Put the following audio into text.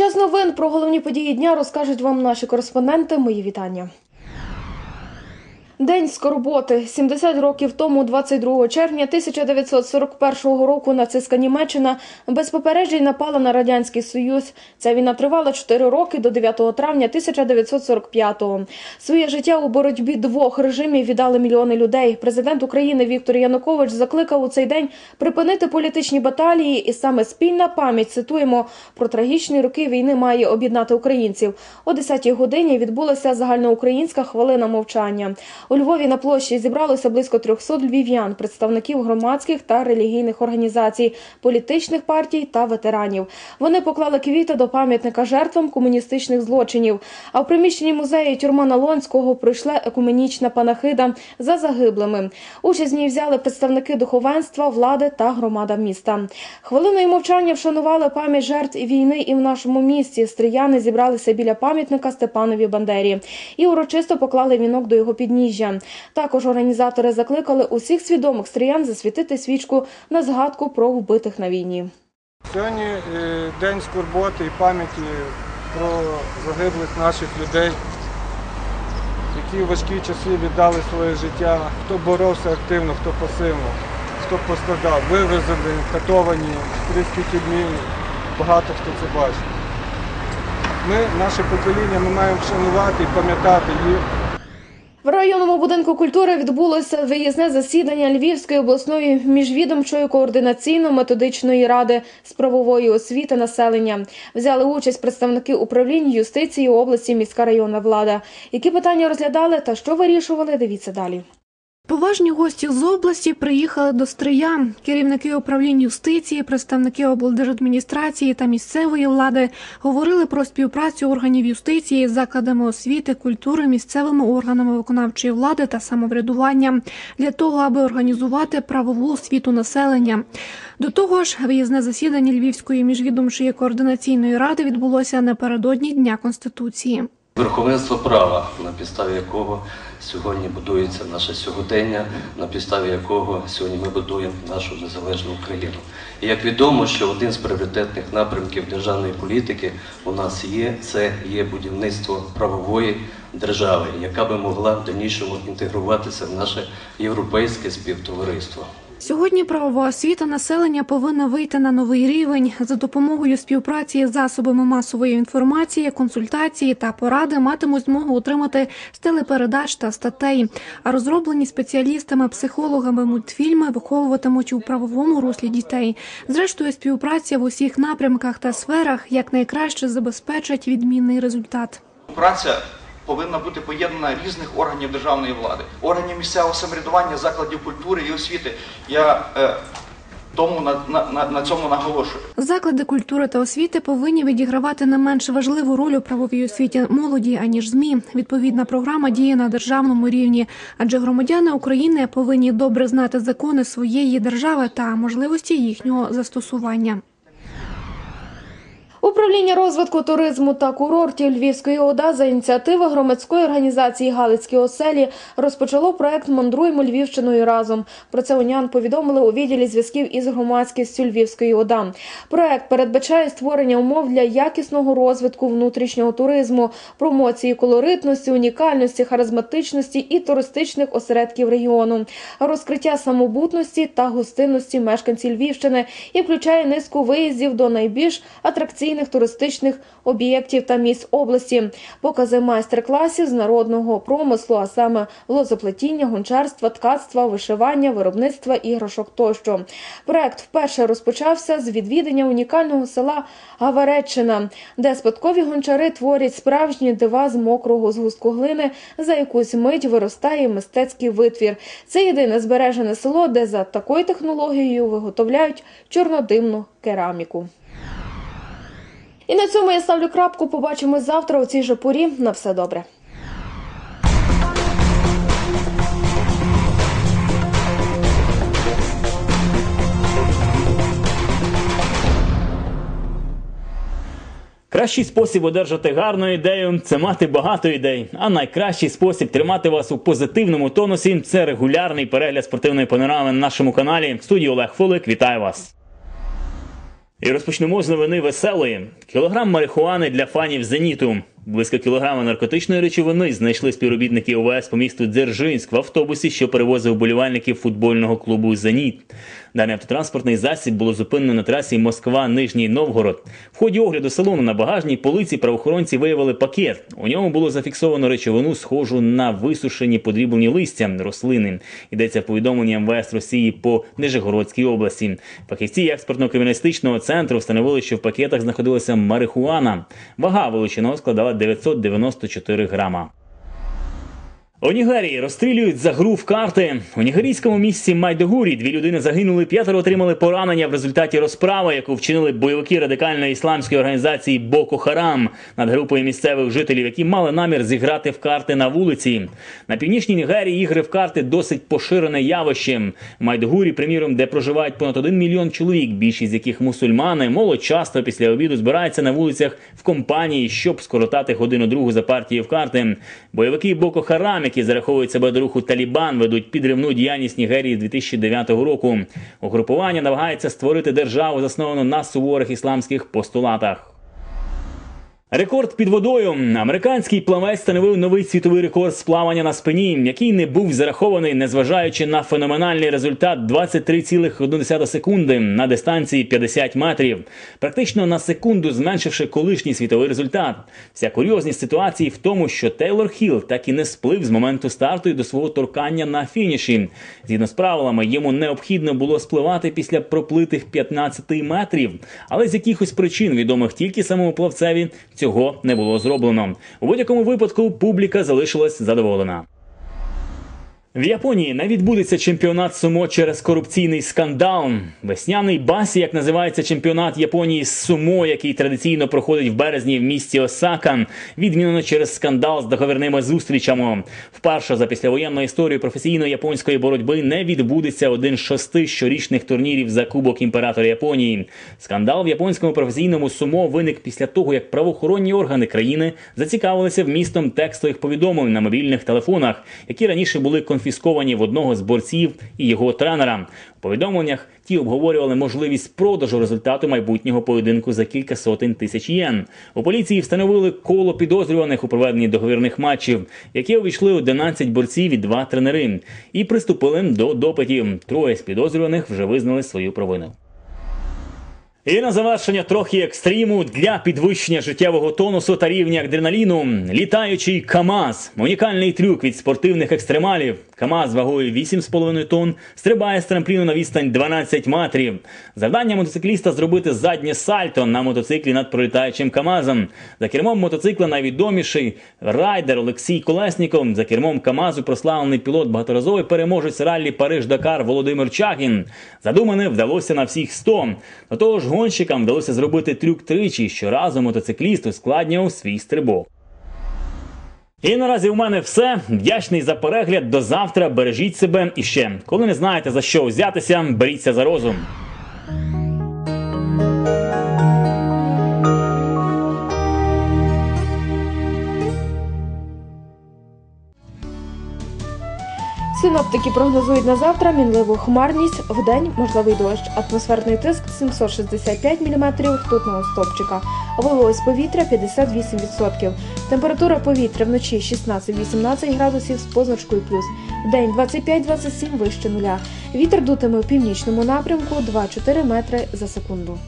Час новин про головні події дня розкажуть вам наші кореспонденти. Мої вітання. День скорботи 70 років тому, 22 червня 1941 року, нацистська Німеччина без попереджень напала на радянський союз. Ця війна тривала 4 роки до 9 травня 1945-го. Своє життя у боротьбі двох режимів віддали мільйони людей. Президент України Віктор Янукович закликав у цей день припинити політичні баталії, і саме спільна пам'ять цитуємо про трагічні роки війни має об'єднати українців. О 10-й годині відбулася загальноукраїнська хвилина мовчання. У Львові на площі зібралося близько 300 львів'ян, представників громадських та релігійних організацій, політичних партій та ветеранів. Вони поклали квіти до пам'ятника жертвам комуністичних злочинів. А в приміщенні музею Тюрмана Лонського пройшла екуменічна панахида за загиблими. Участь в ній взяли представники духовенства, влади та громада міста. Хвилиною мовчання вшанували пам'ять жертв війни і в нашому місті. Стрияни зібралися біля пам'ятника Степанові Бандері і урочисто поклали вінок до його підніжжя. Також організатори закликали усіх свідомих стріян засвітити свічку на згадку про вбитих на війні. Сьогодні е, день скорботи і пам'яті про загиблих наших людей, які в важкі часи віддали своє життя, хто боровся активно, хто пасивно, хто пострадав, вивезені, катовані, в стрільській багато хто це бачив. Ми, наше покоління, ми маємо вшанувати і пам'ятати їх. В районному будинку культури відбулося виїзне засідання Львівської обласної міжвідомчої координаційно-методичної ради з правової освіти населення. Взяли участь представники управлінь юстиції області, міська районна влада. Які питання розглядали та що вирішували? Дивіться далі. Поважні гості з області приїхали до Стрия. Керівники управлінь юстиції, представники облдержадміністрації та місцевої влади говорили про співпрацю органів юстиції з закладами освіти, культури, місцевими органами виконавчої влади та самоврядування для того, аби організувати правову освіту населення. До того ж, виїзне засідання Львівської міжвідомчої координаційної ради відбулося напередодні Дня Конституції. Верховенство права, на підставі якого сьогодні будується наше сьогодення, на підставі якого сьогодні ми будуємо нашу незалежну Україну. І як відомо, що один з пріоритетних напрямків державної політики у нас є це є будівництво правової держави, яка би могла в дальнішому інтегруватися в наше європейське співтовариство. Сьогодні правова освіта населення повинна вийти на новий рівень за допомогою співпраці з засобами масової інформації, консультації та поради матимуть змогу отримати з телепередач та статей. А розроблені спеціалістами, психологами мультфільми виховуватимуть у правовому руслі дітей. Зрештою, співпраця в усіх напрямках та сферах якнайкраще забезпечить відмінний результат. Праця повинна бути поєднана різних органів державної влади, органів місцевого самоврядування, закладів культури і освіти. Я е, тому на, на, на, цьому наголошую. Заклади культури та освіти повинні відігравати не менш важливу роль у правовій освіті молоді аніж змі. Відповідна програма діє на державному рівні, адже громадяни України повинні добре знати закони своєї держави та можливості їхнього застосування. Управління розвитку туризму та курортів Львівської ОДА за ініціативи громадської організації Галицькі оселі розпочало проект Мандруймо Львівщиною разом. Про це унян повідомили у відділі зв'язків із громадськістю Львівської ОДА. Проект передбачає створення умов для якісного розвитку внутрішнього туризму, промоції колоритності, унікальності, харизматичності і туристичних осередків регіону, розкриття самобутності та гостинності мешканців Львівщини і включає низку виїздів до найбільш атракційних туристичних об'єктів та місць області, покази майстер-класів з народного промислу, а саме лозоплетіння, гончарства, ткацтва, вишивання, виробництва іграшок тощо. Проект вперше розпочався з відвідання унікального села Гавареччина, де спадкові гончари творять справжні дива з мокрого згустку глини, за якусь мить виростає мистецький витвір. Це єдине збережене село, де за такою технологією виготовляють чорнодимну кераміку. І на цьому я ставлю крапку. Побачимось завтра у цій же порі. На все добре. Кращий спосіб одержати гарну ідею це мати багато ідей. А найкращий спосіб тримати вас у позитивному тонусі це регулярний перегляд спортивної панорами на нашому каналі. В студії Олег Фолик. Вітаю вас. І розпочнемо з новини веселої. Кілограм марихуани для фанів зеніту. Близько кілограма наркотичної речовини знайшли співробітники ОВС по місту Дзержинськ в автобусі, що перевозив болівальників футбольного клубу Зеніт. Даний автотранспортний засіб було зупинено на трасі Москва-Нижній Новгород. В ході огляду салону на багажній полиці правоохоронці виявили пакет. У ньому було зафіксовано речовину, схожу на висушені подріблені листя рослини. Йдеться в повідомленні МВС Росії по Нижегородській області. Фахівці експертно-криміналістичного центру встановили, що в пакетах знаходилася марихуана. Вага вилученого складала 994 грама. У Нігерії розстрілюють за гру в карти. У нігерійському місті Майдогурі дві людини загинули, п'ятеро отримали поранення в результаті розправи, яку вчинили бойовики радикальної ісламської організації Боко Харам над групою місцевих жителів, які мали намір зіграти в карти на вулиці. На північній Нігерії ігри в карти досить поширене явище. Майдогурі, приміром, де проживають понад один мільйон чоловік, більшість з яких мусульмани, молодь часто після обіду збирається на вулицях в компанії, щоб скоротати годину другу за партією в карти. Бойовики Боко Харам, які зараховують себе до руху Талібан, ведуть підривну діяльність Нігерії з 2009 року. Угрупування намагається створити державу, засновану на суворих ісламських постулатах. Рекорд під водою. Американський плавець встановив новий світовий рекорд з плавання на спині, який не був зарахований, незважаючи на феноменальний результат 23,1 секунди на дистанції 50 метрів, практично на секунду зменшивши колишній світовий результат. Вся курйозність ситуації в тому, що Тейлор Хіл так і не сплив з моменту старту і до свого торкання на фініші. Згідно з правилами, йому необхідно було спливати після проплитих 15 метрів, але з якихось причин, відомих тільки самому плавцеві, цього не було зроблено. У будь-якому випадку публіка залишилась задоволена. В Японії не відбудеться чемпіонат сумо через корупційний скандал. Весняний басі, як називається чемпіонат Японії з сумо, який традиційно проходить в березні в місті Осака, відмінено через скандал з договірними зустрічами. Вперше за післявоєнну історію професійної японської боротьби не відбудеться один з шести щорічних турнірів за Кубок імператора Японії. Скандал в японському професійному сумо виник після того, як правоохоронні органи країни зацікавилися вмістом текстових повідомлень на мобільних телефонах, які раніше були конфісковані в одного з борців і його тренера. У повідомленнях ті обговорювали можливість продажу результату майбутнього поєдинку за кілька сотень тисяч єн. У поліції встановили коло підозрюваних у проведенні договірних матчів, які увійшли 11 борців і два тренери, і приступили до допитів. Троє з підозрюваних вже визнали свою провину. І на завершення трохи екстриму для підвищення життєвого тонусу та рівня адреналіну. Літаючий КАМАЗ. Унікальний трюк від спортивних екстремалів. КАМАЗ вагою 8,5 тонн стрибає з трампліну на відстань 12 метрів. Завдання мотоцикліста зробити заднє сальто на мотоциклі над пролітаючим КАМАЗом. За кермом мотоцикла найвідоміший райдер Олексій Колесніков. За кермом КАМАЗу прославлений пілот багаторазовий переможець раллі Париж-Дакар Володимир Чагін. Задумане вдалося на всіх 100. До того ж, гонщикам вдалося зробити трюк тричі, що разом мотоцикліст ускладнював свій стрибок. І наразі у мене все. Вдячний за перегляд. До завтра. Бережіть себе і ще, коли не знаєте за що взятися, беріться за розум. Синоптики прогнозують на завтра мінливу хмарність, вдень можливий дощ, атмосферний тиск 765 мм ртутного стопчика, вологість повітря 58%, температура повітря вночі 16-18 градусів з позначкою плюс, вдень 25-27 вище нуля. Вітер дутиме в північному напрямку 2-4 метри за секунду.